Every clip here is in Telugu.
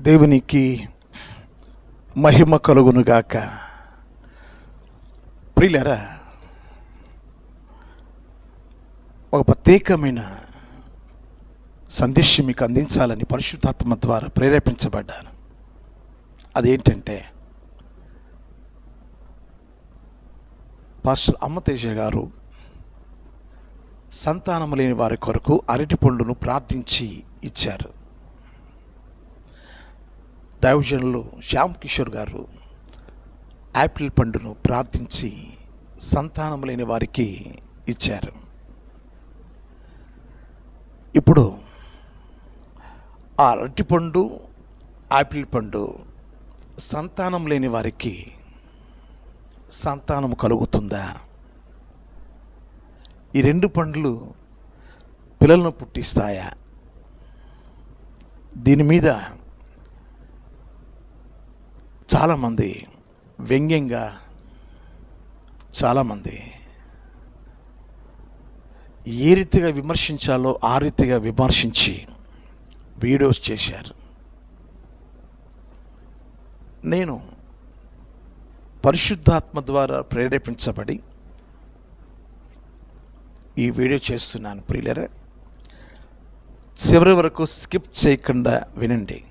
దేవునికి మహిమ కలుగునుగాక. ప్రియులరా ఒక ప్రత్యేకమైన సందేశం మీకు అందించాలని పరిశుద్ధాత్మ ద్వారా ప్రేరేపించబడ్డాను. అదేంటంటే పాస్టర్ అమ్మతేజ గారు సంతానం లేని వారి కొరకు అరటి పండును ప్రార్థించి ఇచ్చారు. దైవజనులు శ్యామ్ కిషోర్ గారు యాపిల్ పండును ప్రార్థించి సంతానం లేని వారికి ఇచ్చారు. ఇప్పుడు ఆ అరటిపండు యాపిల్ పండు సంతానం లేని వారికి సంతానం కలుగుతుందా? ఈ రెండు పండ్లు పిల్లలను పుట్టిస్తాయా? దీని మీద చాలామంది వ్యంగ్యంగా చాలామంది ఏ రీతిగా విమర్శించాలో ఆ రీతిగా విమర్శించి వీడియోస్ చేశారు. నేను పరిశుద్ధాత్మ ద్వారా ప్రేరేపించబడి ఈ వీడియో చేస్తున్నాను ప్రియులరా. చివరి వరకు స్కిప్ చేయకుండా వినండి.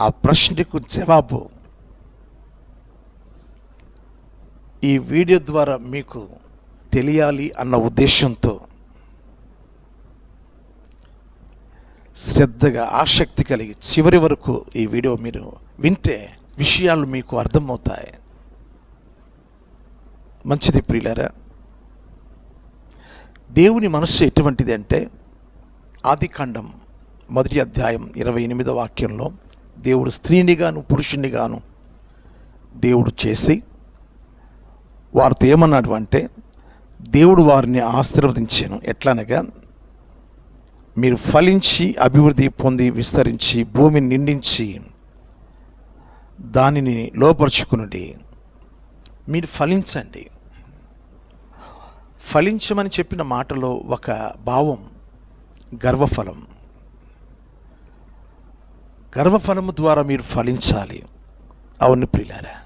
ఆ ప్రశ్నకు జవాబు. ఈ వీడియో ద్వారా మీకు తెలియాలి అన్న ఉద్దేశంతో శ్రద్ధగా ఆసక్తి కలిగి చివరి వరకు ఈ వీడియో మీరు వింటే విషయాలు మీకు అర్థమవుతాయి. మంచిది ప్రియులరా దేవుని మనస్సు ఎటువంటిది అంటే ఆదికాండం మొదటి అధ్యాయం ఇరవై ఎనిమిదో వాక్యంలో దేవుడు స్త్రీనిగాను పురుషునిగాను దేవుడు చేసి వారితో ఏమన్నాడు అంటే దేవుడు వారిని ఆశీర్వదించాను. ఎట్లనగా మీరు ఫలించి అభివృద్ధి పొంది విస్తరించి భూమిని నిండించి దానిని లోపరుచుకునుడి. మీరు ఫలించండి. ఫలించమని చెప్పిన మాటలో ఒక భావం గర్వఫలం. గర్వఫలము ద్వారా మీరు ఫలించాలి. అవును ప్రిలారా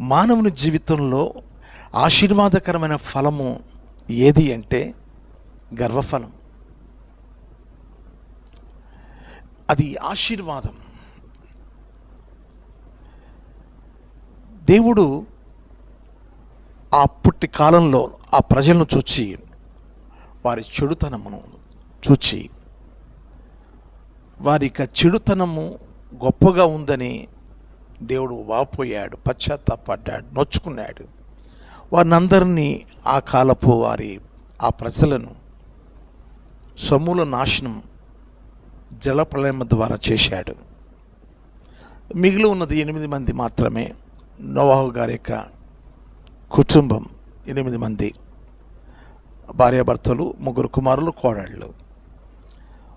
మానవుని జీవితంలో ఆశీర్వాదకరమైన ఫలము ఏది అంటే గర్వఫలం. అది ఆశీర్వాదం. దేవుడు ఆ పుట్టి కాలంలో ఆ ప్రజలను చూచి వారి చెడుతనమును చూచి వారి యొక్క చెడుతనము గొప్పగా ఉందని దేవుడు వాపోయాడు పశ్చాత్తాపడ్డాడు నొచ్చుకున్నాడు. వారినందరినీ ఆ కాలపు వారి ఆ ప్రజలను సమూల నాశనం జలప్రలయం ద్వారా చేశాడు. మిగిలి ఉన్నది ఎనిమిది మంది మాత్రమే. నోవాహు గారి యొక్క కుటుంబం ఎనిమిది మంది. భార్యాభర్తలు ముగ్గురు కుమారులు కోడళ్ళు.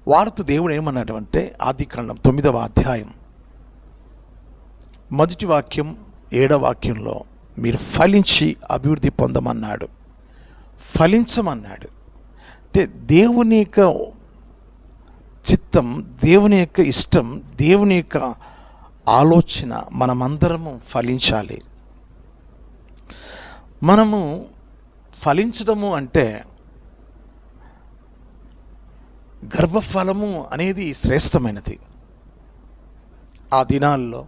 వారితో దేవుడు ఏమన్నాడు అంటే ఆది కాండం తొమ్మిదవ అధ్యాయం. మొదటి వాక్యం ఏడవ వాక్యంలో మీరు ఫలించి అభివృద్ధి పొందమన్నాడు. ఫలించమన్నాడు. అంటే దేవుని యొక్క చిత్తం దేవుని యొక్క ఇష్టం దేవుని యొక్క ఆలోచన మనమందరము ఫలించాలి. మనము ఫలించడము అంటే గర్భఫలము అనేది శ్రేష్టమైనది. ఆ దినాల్లో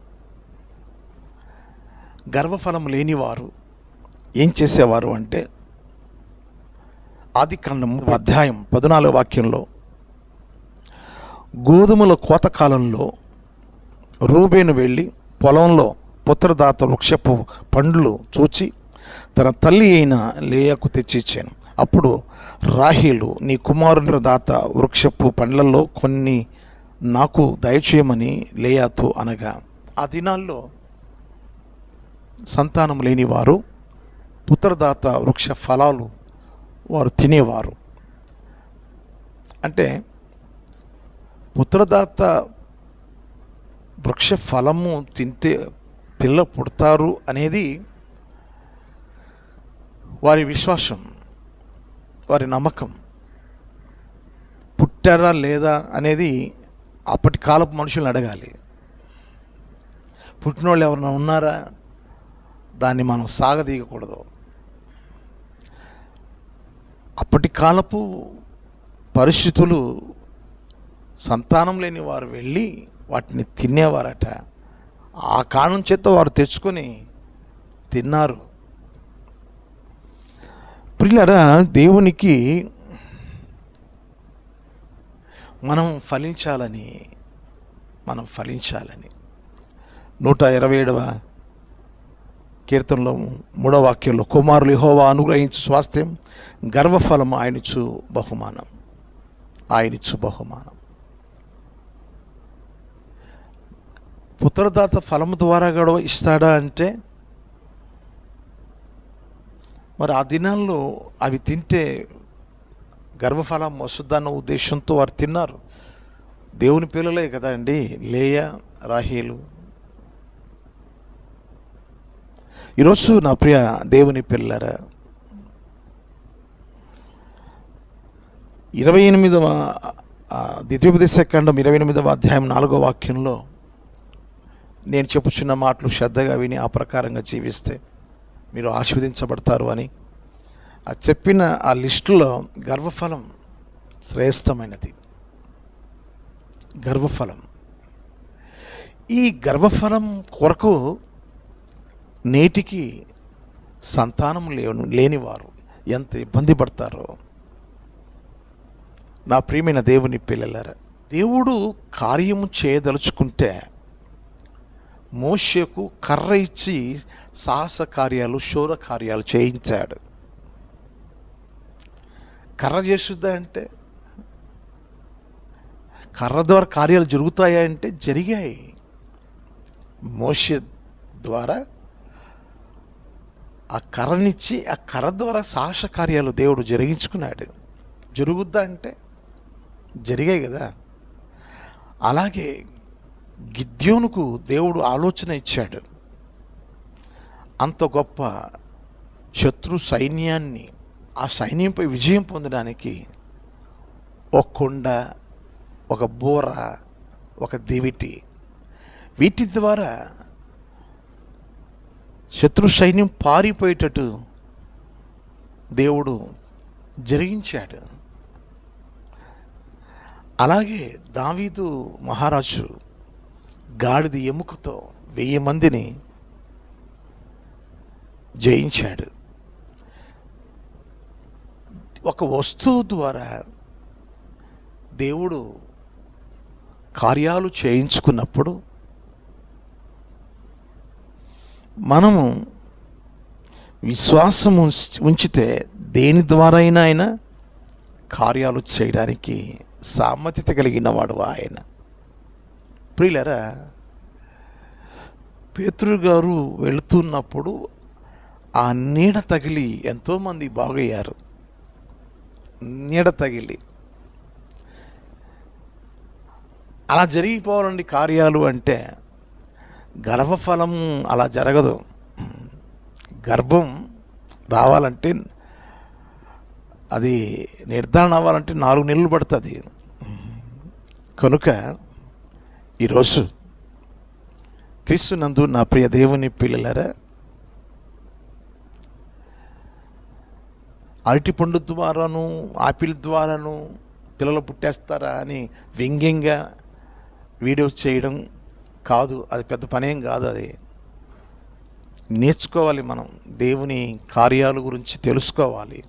గర్భఫలం లేనివారు ఏం చేసేవారు అంటే ఆది కాండము అధ్యాయం పద్నాలుగు వాక్యంలో గోధుమల కోత కాలంలో రూబేను వెళ్ళి పొలంలో పుత్రదాత వృక్షపు పండ్లు చూచి తన తల్లి అయిన లేయకు తెచ్చిచ్చాను. అప్పుడు రాహీలు నీ కుమారుని దాత వృక్షపు పండ్లలో కొన్ని నాకు దయచేయమని లేయాతో అనగా. ఆ దినాల్లో సంతానం లేని వారు పుత్రదాత వృక్ష ఫలాలు వారు తినేవారు. అంటే పుత్రదాత వృక్ష ఫలము తింటే పిల్ల పుడతారు అనేది వారి విశ్వాసం. వారి నమ్మకం పుట్టారా లేదా అనేది అప్పటి కాలపు మనుషులను అడగాలి. పుట్టినోళ్ళు ఎవరైనా ఉన్నారా? దాన్ని మనం సాగదీయకూడదు. అప్పటి కాలపు పరిస్థితులు సంతానం లేని వారు వెళ్ళి వాటిని తినేవారట. ఆ కారణం చేత వారు తెచ్చుకొని తిన్నారు. ప్రియులరా దేవునికి మనం ఫలించాలని మనం ఫలించాలని. నూట ఇరవై ఏడవ కీర్తనలో మూడవ వాక్యంలో కుమారులు హోవా అనుగ్రహించు స్వాస్థ్యం గర్వఫలం ఆయనిచ్చు బహుమానం. ఆయనిచ్చు బహుమానం. పుత్రదాత ఫలము ద్వారా గడవ ఇస్తాడా అంటే మరి ఆ దినాల్లో అవి తింటే గర్భఫలం వస్తుందన్న ఉద్దేశంతో వారు తిన్నారు. దేవుని పిల్లలే కదా అండి లేయ రాహేలు. ఈరోజు నా ప్రియ దేవుని పిల్లరా ఇరవై ఎనిమిదవ ద్వితీయోపదేశ ఖండం ఇరవై ఎనిమిదవ అధ్యాయం నాలుగో వాక్యంలో నేను చెప్పుచున్న మాటలు శ్రద్ధగా విని ఆ ప్రకారంగా జీవిస్తే మీరు ఆస్వాదించబడతారు అని. ఆ చెప్పిన ఆ లిస్టులో గర్వఫలం శ్రేష్టమైనది. గర్వఫలం ఈ గర్వఫలం కొరకు నేటికి సంతానం లేను లేనివారు ఎంత ఇబ్బంది పడతారో. నా ప్రియమైన దేవుని పిల్లలారా దేవుడు కార్యము చేయదలుచుకుంటే మోషకు కర్ర ఇచ్చి సాహస కార్యాలు శూర కార్యాలు చేయించాడు. కర్ర చేస్తుందా అంటే? కర్ర ద్వారా కార్యాలు జరుగుతాయా అంటే జరిగాయి. మోష ద్వారా ఆ కర్రనిచ్చి ఆ కర్ర ద్వారా సాహస కార్యాలు దేవుడు జరిగించుకున్నాడు. జరుగుద్దా అంటే? జరిగాయి కదా. అలాగే గిద్యోనుకు దేవుడు ఆలోచన ఇచ్చాడు. అంత గొప్ప శత్రు సైన్యాన్ని ఆ సైన్యంపై విజయం పొందడానికి ఒక కొండ ఒక బోర ఒక దివిటి వీటి ద్వారా శత్రు సైన్యం పారిపోయేటట్టు దేవుడు జరిగించాడు. అలాగే దావీదు మహారాజు గాడిద ఎముకతో వెయ్యి మందిని జయించాడు. ఒక వస్తువు ద్వారా దేవుడు కార్యాలు చేయించుకున్నప్పుడు మనము విశ్వాసం ఉంచితే దేని ద్వారా అయినా ఆయన కార్యాలు చేయడానికి సామర్థ్యత కలిగిన వాడు ఆయన. ప్రియులరా పేతృ గారు వెళుతున్నప్పుడు ఆ నీడ తగిలి ఎంతోమంది బాగయ్యారు. నీడ తగిలి. అలా జరిగిపోవాలండి కార్యాలు అంటే గర్భఫలం అలా జరగదు. గర్భం రావాలంటే అది నిర్ధారణ అవ్వాలంటే నాలుగు నెలలు పడుతుంది. కనుక ఈరోజు క్రీస్తునందు నా ప్రియ దేవుని పిల్లలరా అరటిపండు ద్వారాను ఆపిల్ ద్వారాను పిల్లలు పుట్టేస్తారా అని వ్యంగ్యంగా వీడియోస్ చేయడం కాదు అది పెద్ద పనేం కాదు అది. నేర్చుకోవాలి మనం దేవుని కార్యాల గురించి తెలుసుకోవాలి.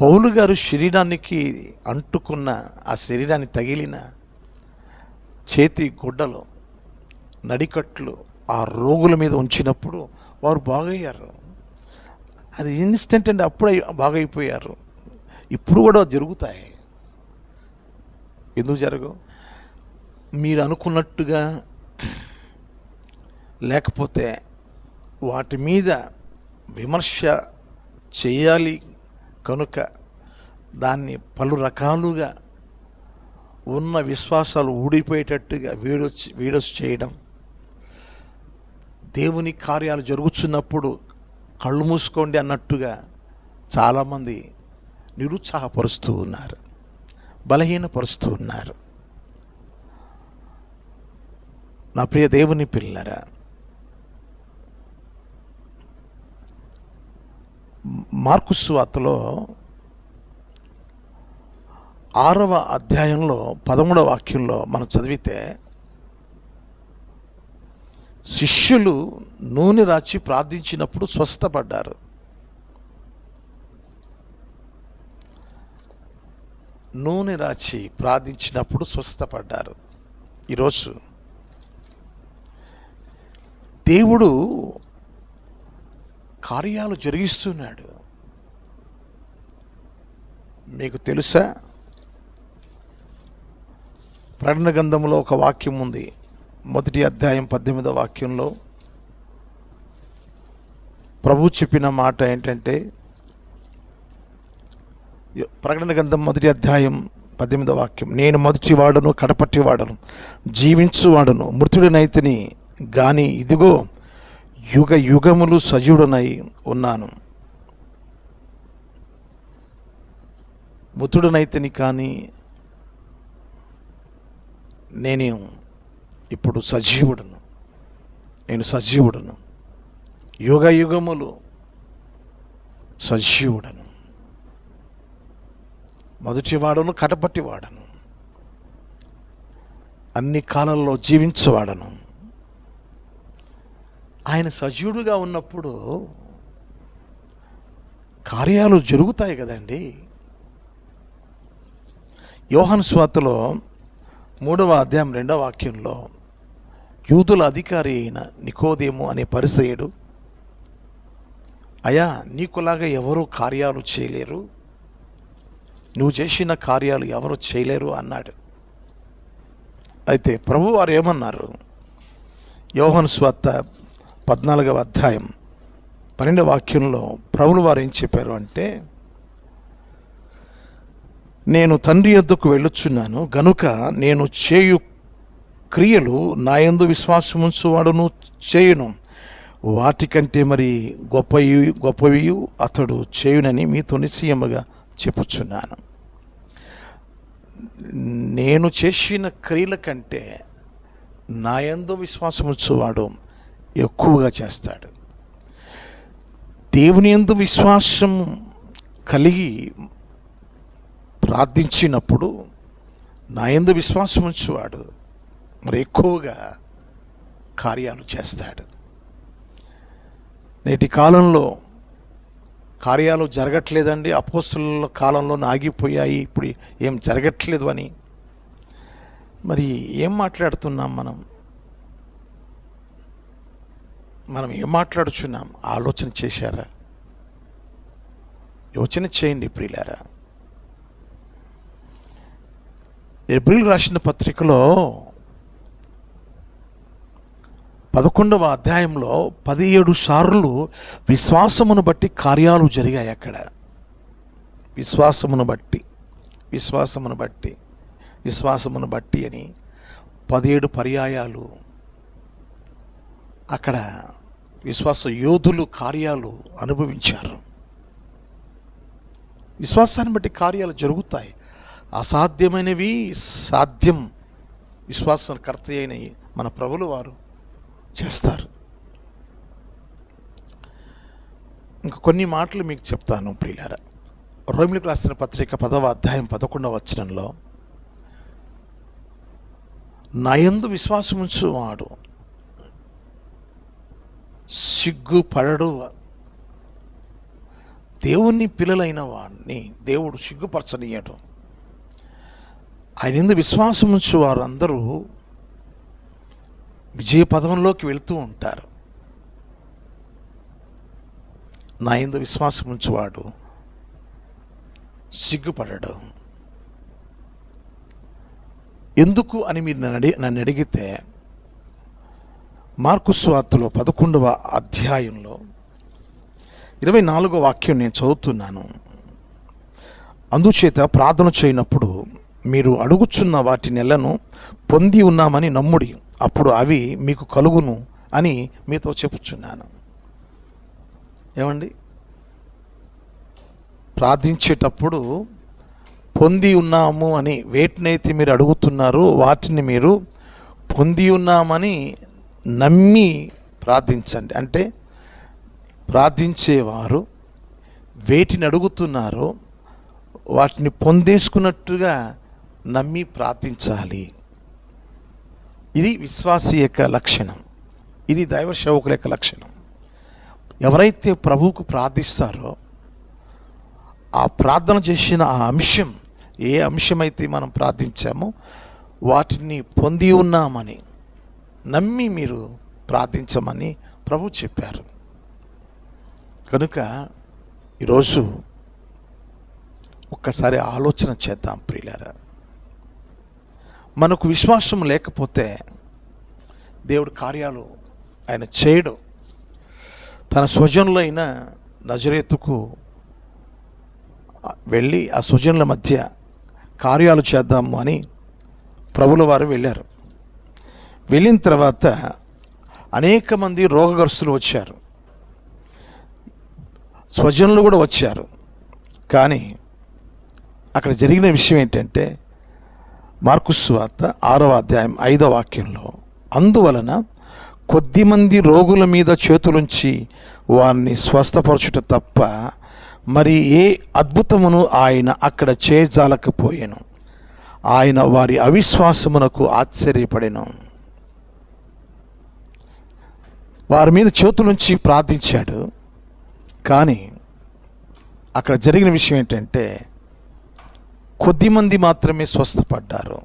పౌలు గారు శరీరానికి అంటుకున్న ఆ శరీరాన్ని తగిలిన చేతి గుడ్డలు నడికట్లు ఆ రోగుల మీద ఉంచినప్పుడు వారు బాగయ్యారు. అది ఇన్స్టెంట్ అండి అప్పుడే బాగైపోయారు. ఇప్పుడు కూడా జరుగుతాయి. ఎందుకు జరగవు? మీరు అనుకున్నట్టుగా లేకపోతే వాటి మీద విమర్శ చేయాలి కనుక దాన్ని పలు రకాలుగా ఉన్న విశ్వాసాలు ఊడిపోయేటట్టుగా వేడొచ్చి వీడియోస్ చేయడం. దేవుని కార్యాలు జరుగుతున్నప్పుడు కళ్ళు మూసుకోండి అన్నట్టుగా చాలామంది నిరుత్సాహపరుస్తూ ఉన్నారు. బలహీనపరుస్తూ ఉన్నారు. నా ప్రియ దేవుని పిల్లరా మార్కు సువార్తలో ఆరవ అధ్యాయంలో పదమూడవ వాక్యంలో మనం చదివితే శిష్యులు నూనె రాచి ప్రార్థించినప్పుడు స్వస్థపడ్డారు. నూనె రాచి ప్రార్థించినప్పుడు స్వస్థపడ్డారు. ఈరోజు దేవుడు కార్యాలు జరిగిస్తున్నాడు. మీకు తెలుసా? ప్రకటన గ్రంథంలో ఒక వాక్యం ఉంది. మొదటి అధ్యాయం పద్దెనిమిదో వాక్యంలో ప్రభు చెప్పిన మాట ఏంటంటే ప్రకటన గ్రంథం మొదటి అధ్యాయం పద్దెనిమిదో వాక్యం నేను మొదటి వాడను కడపట్టి వాడను జీవించువాడను మృతుడినైతిని కానీ ఇదిగో యుగ యుగములు సజీవుడనై ఉన్నాను. మృతుడనైతిని కానీ నేను ఇప్పుడు సజీవుడను. నేను సజీవుడను. యుగ యుగములు సజీవుడను. మొదటి వాడను వాడను. అన్ని కాలంలో జీవించేవాడను ఆయన సజీవుడుగా ఉన్నప్పుడు కార్యాలు జరుగుతాయి కదండి. యోహన్ స్వార్తలో మూడవ అధ్యాయం రెండవ వాక్యంలో యూదుల అధికారి అయిన నికోదేము అనే పరిసయుడు అయా నీకులాగా ఎవరు కార్యాలు చేయలేరు? నువ్వు చేసిన కార్యాలు ఎవరు చేయలేరు? అన్నాడు. అయితే ప్రభు వారు ఏమన్నారు? యోహన్ స్వార్త పద్నాలుగవ అధ్యాయం. పన్నెండవ వాక్యంలో ప్రభులు వారు ఏం చెప్పారు అంటే నేను తండ్రి యొద్దకు వెళ్ళొచ్చున్నాను గనుక నేను చేయు క్రియలు నా యందు విశ్వాసముంచువాడును చేయును. వాటికంటే మరి గొప్పవి గొప్పవి అతడు చేయునని మీతో నిశ్చయముగా చెప్పుచున్నాను. నేను చేసిన క్రియల కంటే నా యందు విశ్వాసముంచువాడు ఎక్కువగా చేస్తాడు. దేవుని యందు విశ్వాసం కలిగి ప్రార్థించినప్పుడు నా ఎందు విశ్వాసం ఉంచువాడు. మరి ఎక్కువగా కార్యాలు చేస్తాడు. నేటి కాలంలో కార్యాలు జరగట్లేదండి. అపోస్తుల కాలంలో ఆగిపోయాయి ఇప్పుడు ఏం జరగట్లేదు అని. మరి ఏం మాట్లాడుతున్నాం మనం? మనం ఏం మాట్లాడుచున్నాం? ఆలోచన చేశారా? యోచన చేయండి ప్రియులారా. ఏప్రిల్ రాసిన పత్రికలో పదకొండవ అధ్యాయంలో పదిహేడు సార్లు విశ్వాసమును బట్టి కార్యాలు జరిగాయి అక్కడ. విశ్వాసమును బట్టి విశ్వాసమును బట్టి విశ్వాసమును బట్టి అని పదిహేడు పర్యాయాలు అక్కడ విశ్వాస యోధులు కార్యాలు అనుభవించారు. విశ్వాసాన్ని బట్టి కార్యాలు జరుగుతాయి. అసాధ్యమైనవి సాధ్యం. విశ్వాసం కర్త అయిన మన ప్రభులు వారు చేస్తారు. ఇంక కొన్ని మాటలు మీకు చెప్తాను ప్రియులారా. రోమిలకు రాసిన పత్రిక పదవ అధ్యాయం పదకొండవ వచనంలో నయందు విశ్వాసముంచు వాడు సిగ్గుపడడు. దేవుని పిల్లలైన వాడిని దేవుడు సిగ్గుపరచనీయటం. ఆయన ఎందు విశ్వాసం ఉంచు వారందరూ విజయ పదంలోకి వెళుతూ ఉంటారు. నా ఎందు విశ్వాసం ఉంచువాడు సిగ్గుపడడం. ఎందుకు అని మీరు నన్ను అడి నన్ను అడిగితే మార్కు స్వార్తలో పదకొండవ అధ్యాయంలో ఇరవై నాలుగో వాక్యం నేను చదువుతున్నాను. అందుచేత ప్రార్థన చేయనప్పుడు మీరు అడుగుచున్న వాటి నెలను పొంది ఉన్నామని నమ్ముడి అప్పుడు అవి మీకు కలుగును అని మీతో చెప్పుచున్నాను. ఏమండి? ప్రార్థించేటప్పుడు పొంది ఉన్నాము అని వేటినైతే మీరు అడుగుతున్నారో వాటిని మీరు పొంది ఉన్నామని నమ్మి ప్రార్థించండి. అంటే ప్రార్థించేవారు వేటిని అడుగుతున్నారో వాటిని పొందేసుకున్నట్టుగా నమ్మి ప్రార్థించాలి. ఇది విశ్వాసి యొక్క లక్షణం. ఇది దైవ సేవకుల యొక్క లక్షణం. ఎవరైతే ప్రభువుకు ప్రార్థిస్తారో ఆ ప్రార్థన చేసిన ఆ అంశం ఏ అంశమైతే మనం ప్రార్థించామో వాటిని పొంది ఉన్నామని నమ్మి మీరు ప్రార్థించమని ప్రభు చెప్పారు. కనుక ఈరోజు ఒక్కసారి ఆలోచన చేద్దాం ప్రియులారా. మనకు విశ్వాసం లేకపోతే దేవుడు కార్యాలు ఆయన చేయడు. తన స్వజనులైన నజరేతుకు వెళ్ళి ఆ స్వజనుల మధ్య కార్యాలు చేద్దాము అని ప్రభుల వారు వెళ్ళారు. వెళ్ళిన తర్వాత అనేక మంది రోగగ్రస్తులు వచ్చారు. స్వజనులు కూడా వచ్చారు. కానీ అక్కడ జరిగిన విషయం ఏంటంటే మార్కుస్ వార్త ఆరవ అధ్యాయం ఐదవ వాక్యంలో అందువలన కొద్దిమంది రోగుల మీద చేతులుంచి వారిని స్వస్థపరచుట తప్ప మరి ఏ అద్భుతమును ఆయన అక్కడ చేయజాలకపోయాను. ఆయన వారి అవిశ్వాసమునకు ఆశ్చర్యపడెను. వారి మీద చేతులుంచి ప్రార్థించాడు. కానీ అక్కడ జరిగిన విషయం ఏంటంటే కొద్దిమంది మాత్రమే స్వస్థపడ్డారు.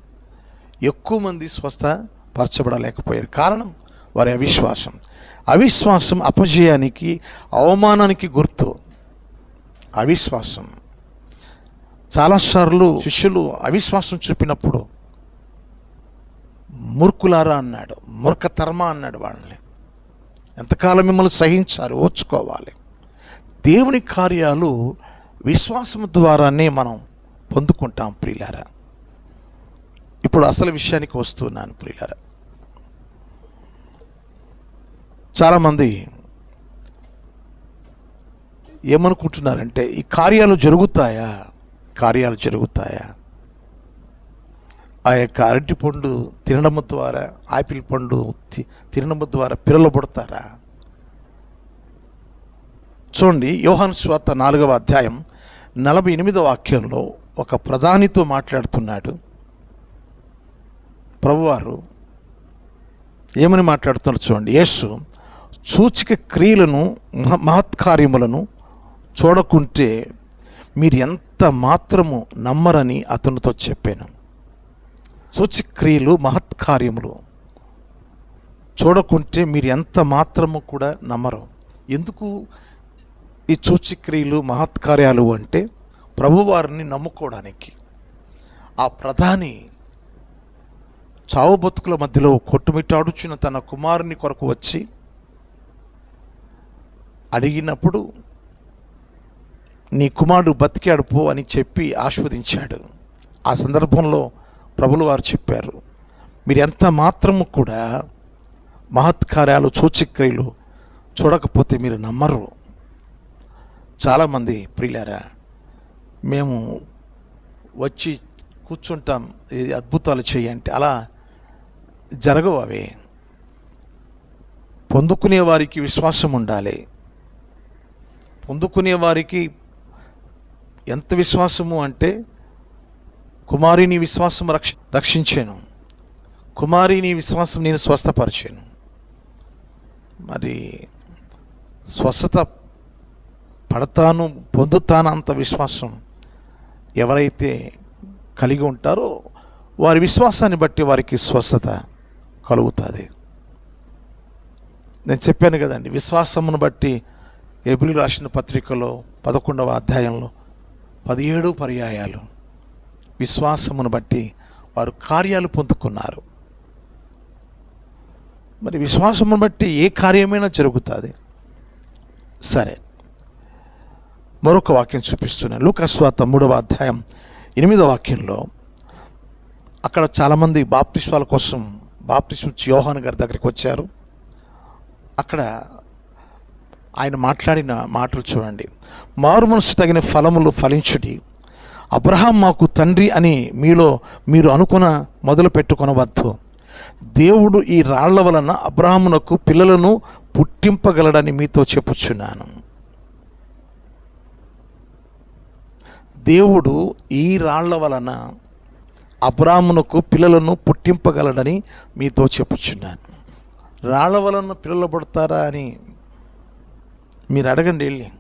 ఎక్కువ మంది స్వస్థపరచబడలేకపోయారు. కారణం వారి అవిశ్వాసం. అవిశ్వాసం అపజయానికి అవమానానికి గుర్తు. అవిశ్వాసం. చాలాసార్లు శిష్యులు అవిశ్వాసం చూపినప్పుడు మూర్ఖులారా అన్నాడు మూర్ఖతర్మ అన్నాడు వాళ్ళని. ఎంతకాలం మిమ్మల్ని సహించాలి ఓర్చుకోవాలి. దేవుని కార్యాలు విశ్వాసం ద్వారానే మనం పొందుకుంటాం ప్రియులారా. ఇప్పుడు అసలు విషయానికి వస్తున్నాను ప్రియులారా. చాలామంది ఏమనుకుంటున్నారంటే ఈ కార్యాలు జరుగుతాయా? కార్యాలు జరుగుతాయా? ఆ యొక్క అరటి పండు తినడం ద్వారా ఆపిల్ పండు తి- తినడం ద్వారా పిల్లలు పుడతారా? చూడండి యోహాను స్వాత నాలుగవ అధ్యాయం నలభై ఎనిమిదవ వాక్యంలో ఒక ప్రధానితో మాట్లాడుతున్నాడు. ప్రభువారు ఏమని మాట్లాడుతున్నారు చూడండి. యేసు సూచిక క్రియలను మహత్కార్యములను చూడకుంటే మీరు ఎంత మాత్రము నమ్మరని అతనితో చెప్పాను. సూచిక్రియలు మహత్కార్యములు. చూడకుంటే మీరు ఎంత మాత్రము కూడా నమ్మరు. ఎందుకు ఈ సూచిక్రియలు మహత్కార్యాలు అంటే ప్రభువారిని నమ్ముకోవడానికి. ఆ ప్రధాని చావు బతుకుల మధ్యలో కొట్టుమిట్టాడుచున్న తన కుమారుని కొరకు వచ్చి అడిగినప్పుడు నీ కుమారుడు బతికాడు పో అని చెప్పి ఆస్వాదించాడు. ఆ సందర్భంలో ప్రభులు వారు చెప్పారు. మీరు ఎంత మాత్రము కూడా మహత్కార్యాలు సూచక్రియలు చూడకపోతే మీరు నమ్మరు. చాలామంది ప్రియులారా మేము వచ్చి కూర్చుంటాం ఇది అద్భుతాలు చేయంటే అలా జరగవు అవి పొందుకునే వారికి విశ్వాసం ఉండాలి. పొందుకునే వారికి ఎంత విశ్వాసము అంటే కుమారిని విశ్వాసం రక్ష రక్షించాను. కుమారిని విశ్వాసం నేను స్వస్థపరిచాను. మరి స్వస్థత పడతాను పొందుతాను అంత విశ్వాసం ఎవరైతే కలిగి ఉంటారో వారి విశ్వాసాన్ని బట్టి వారికి స్వస్థత కలుగుతుంది. నేను చెప్పాను కదండి విశ్వాసమును బట్టి ఏప్రిల్ రాసిన పత్రికలో పదకొండవ అధ్యాయంలో పదిహేడు పర్యాయాలు. విశ్వాసమును బట్టి వారు కార్యాలు పొందుకున్నారు. మరి విశ్వాసమును బట్టి ఏ కార్యమైనా జరుగుతుంది. సరే. మరొక వాక్యం చూపిస్తున్నాను. లూకస్వాత మూడవ అధ్యాయం ఎనిమిదవ వాక్యంలో అక్కడ చాలామంది బాప్తిష్వాల కోసం బాప్తిస్మ యోహాన్ గారి దగ్గరికి వచ్చారు. అక్కడ ఆయన మాట్లాడిన మాటలు చూడండి. మారు మనసు తగిన ఫలములు ఫలించుడి. అబ్రహాం మాకు తండ్రి అని మీలో మీరు అనుకున్న మొదలు పెట్టుకొనవద్దు దేవుడు ఈ రాళ్ళ వలన అబ్రహామునకు పిల్లలను పుట్టింపగలడని మీతో చెప్పుచున్నాను. దేవుడు ఈ రాళ్ళ వలన అబ్రాహ్మునకు పిల్లలను పుట్టింపగలడని మీతో చెప్పుచున్నాను. రాళ్ళ వలన పిల్లలు పుడతారా అని మీరు అడగండి వెళ్ళి.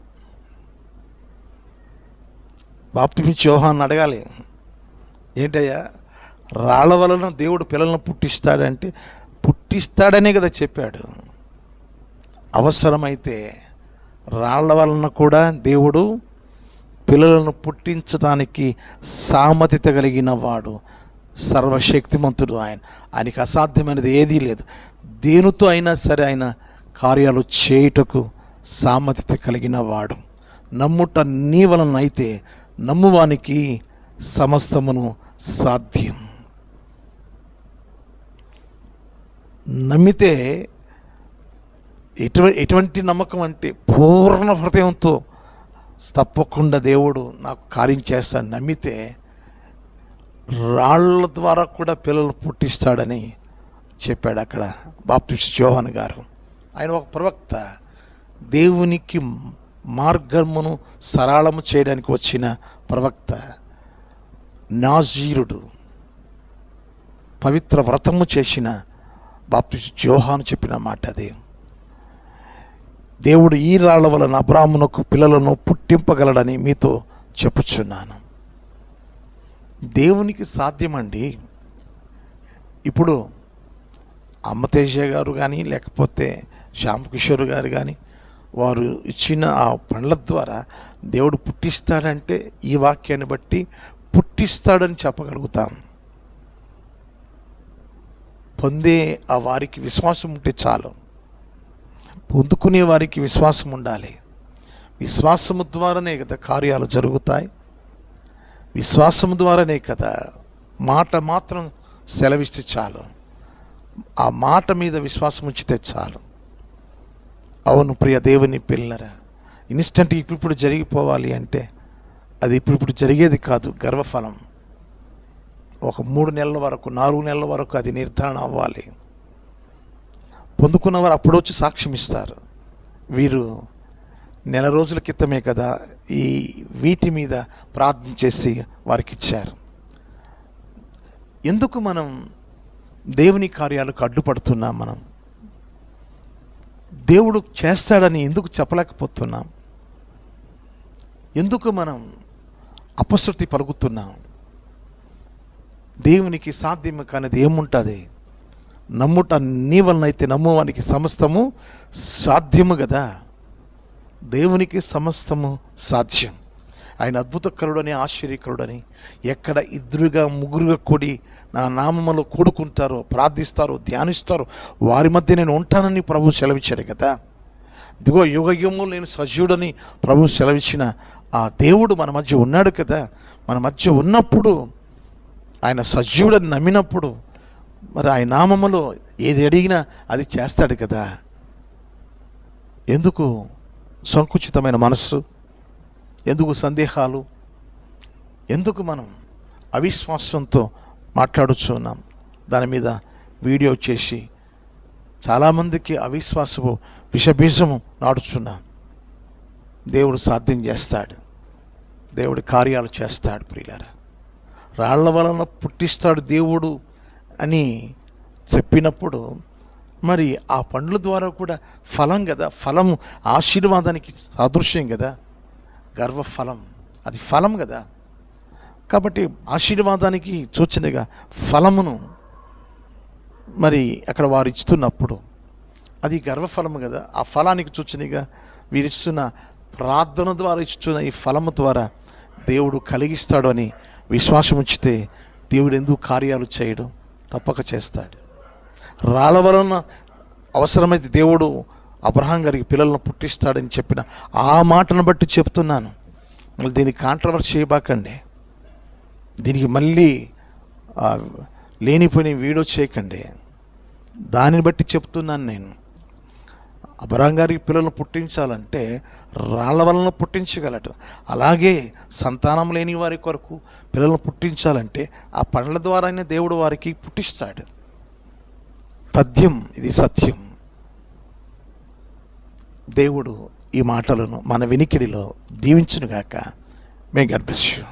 బాప్తిమిచ్చి యోహాన్ని అడగాలి. ఏంటయ్యా? రాళ్ళ వలన దేవుడు పిల్లలను పుట్టిస్తాడంటే పుట్టిస్తాడనే కదా చెప్పాడు. అవసరమైతే రాళ్ళ వలన కూడా దేవుడు పిల్లలను పుట్టించడానికి సామతిత కలిగిన వాడు సర్వశక్తిమంతుడు ఆయన. ఆయనకి అసాధ్యమైనది ఏదీ లేదు. దేనితో అయినా సరే ఆయన కార్యాలు చేయుటకు సామతిత కలిగిన వాడు. నమ్ముట నీ వలన అయితే నమ్మువానికి సమస్తమును సాధ్యం. నమ్మితే ఎటువంటి ఎటువంటి నమ్మకం అంటే పూర్ణ హృదయంతో తప్పకుండా దేవుడు నాకు కార్యం చేస్తాడు. నమ్మితే రాళ్ళ ద్వారా కూడా పిల్లలు పుట్టిస్తాడని చెప్పాడు అక్కడ బాప్టిస్ట్ జోహన్ గారు. ఆయన ఒక ప్రవక్త. దేవునికి మార్గమును సరళము చేయడానికి వచ్చిన ప్రవక్త నాజీరుడు పవిత్ర వ్రతము చేసిన బాప్తి జోహాను చెప్పిన మాట అది. దేవుడు ఈ రాళ్ళ వలన అబ్రాహ్మునకు పిల్లలను పుట్టింపగలడని మీతో చెప్పుచున్నాను. దేవునికి సాధ్యమండి. ఇప్పుడు అమ్మతేజ గారు కానీ లేకపోతే శ్యామకిషోర్ గారు కానీ వారు ఇచ్చిన ఆ పండ్ల ద్వారా దేవుడు పుట్టిస్తాడంటే ఈ వాక్యాన్ని బట్టి పుట్టిస్తాడని చెప్పగలుగుతాం. పొందే ఆ వారికి విశ్వాసం ఉంటే చాలు. పొందుకునే వారికి విశ్వాసం ఉండాలి. విశ్వాసము ద్వారానే కదా కార్యాలు జరుగుతాయి. విశ్వాసము ద్వారానే కదా మాట మాత్రం సెలవిస్తే చాలు. ఆ మాట మీద విశ్వాసం ఉంచితే చాలు. అవును ప్రియ దేవుని పిల్లరా ఇన్స్టెంట్ ఇప్పుడు జరిగిపోవాలి అంటే అది ఇప్పుడు జరిగేది కాదు గర్వఫలం. ఒక మూడు నెలల వరకు నాలుగు నెలల వరకు అది నిర్ధారణ అవ్వాలి. పొందుకున్నవారు అప్పుడు వచ్చి సాక్ష్యం ఇస్తారు. వీరు నెల రోజుల క్రితమే కదా ఈ వీటి మీద ప్రార్థన చేసి వారికి ఇచ్చారు ఎందుకు మనం దేవుని కార్యాలకు అడ్డుపడుతున్నాం మనం? దేవుడు చేస్తాడని ఎందుకు చెప్పలేకపోతున్నాం? ఎందుకు మనం అపశృతి పలుకుతున్నాం? దేవునికి సాధ్యం కానిది ఏముంటుంది? నమ్ముట నీ వలనైతే నమ్మువానికి సమస్తము సాధ్యము కదా దేవునికి సమస్తము సాధ్యం. ఆయన అద్భుతకరుడని ఆశ్చర్యకరుడని ఎక్కడ ఇద్దరుగా ముగ్గురుగా కూడి నా నామములో కూడుకుంటారో ప్రార్థిస్తారో ధ్యానిస్తారో వారి మధ్య నేను ఉంటానని ప్రభు సెలవిచ్చాడు కదా. ఇదిగో యుగయుగము నేను సజీవుడని ప్రభు సెలవిచ్చిన ఆ దేవుడు మన మధ్య ఉన్నాడు కదా. మన మధ్య ఉన్నప్పుడు ఆయన సజీవుడని నమ్మినప్పుడు మరి ఆయన నామములో ఏది అడిగినా అది చేస్తాడు కదా. ఎందుకు? సంకుచితమైన మనస్సు. ఎందుకు సందేహాలు? ఎందుకు మనం అవిశ్వాసంతో మాట్లాడుచున్నాం దాని మీద వీడియో చేసి చాలామందికి అవిశ్వాసము విషబీజము నాడుచున్నాం దేవుడు సాధ్యం చేస్తాడు. దేవుడి కార్యాలు చేస్తాడు ప్రియులారా. రాళ్ళ వలన పుట్టిస్తాడు దేవుడు అని చెప్పినప్పుడు మరి ఆ పండ్ల ద్వారా కూడా ఫలం కదా? ఫలము ఆశీర్వాదానికి సాదృశ్యం కదా? గర్వఫలం. అది ఫలం కదా. కాబట్టి ఆశీర్వాదానికి సూచనగా ఫలమును మరి అక్కడ వారు ఇస్తున్నప్పుడు అది గర్వఫలము కదా. ఆ ఫలానికి సూచనగా వీరిస్తున్న ప్రార్థన ద్వారా ఇస్తున్న ఈ ఫలము ద్వారా దేవుడు కలిగిస్తాడు అని విశ్వాసం ఉంచితే దేవుడు ఎందుకు కార్యాలు చేయడం? తప్పక చేస్తాడు. రాళ్ళ వలన అవసరమైతే దేవుడు అబ్రహాం గారికి పిల్లలను పుట్టిస్తాడని చెప్పిన ఆ మాటను బట్టి చెప్తున్నాను. మళ్ళీ దీనికి కాంట్రవర్సీ చేయబాకండి. దీనికి మళ్ళీ లేనిపోయిన వీడియో చేయకండి. దానిని బట్టి చెప్తున్నాను నేను. అబ్రహం గారికి పిల్లలను పుట్టించాలంటే రాళ్ళ వలన పుట్టించగలడు. అలాగే సంతానం లేని వారి కొరకు పిల్లలను పుట్టించాలంటే ఆ పండ్ల ద్వారానే దేవుడు వారికి పుట్టిస్తాడు. తథ్యం ఇది సత్యం. దేవుడు ఈ మాటలను మన వినికిడిలో దీవించునుగాక. మే గర్భిష్యం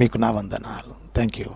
మీకు నా వందనాలు. Thank you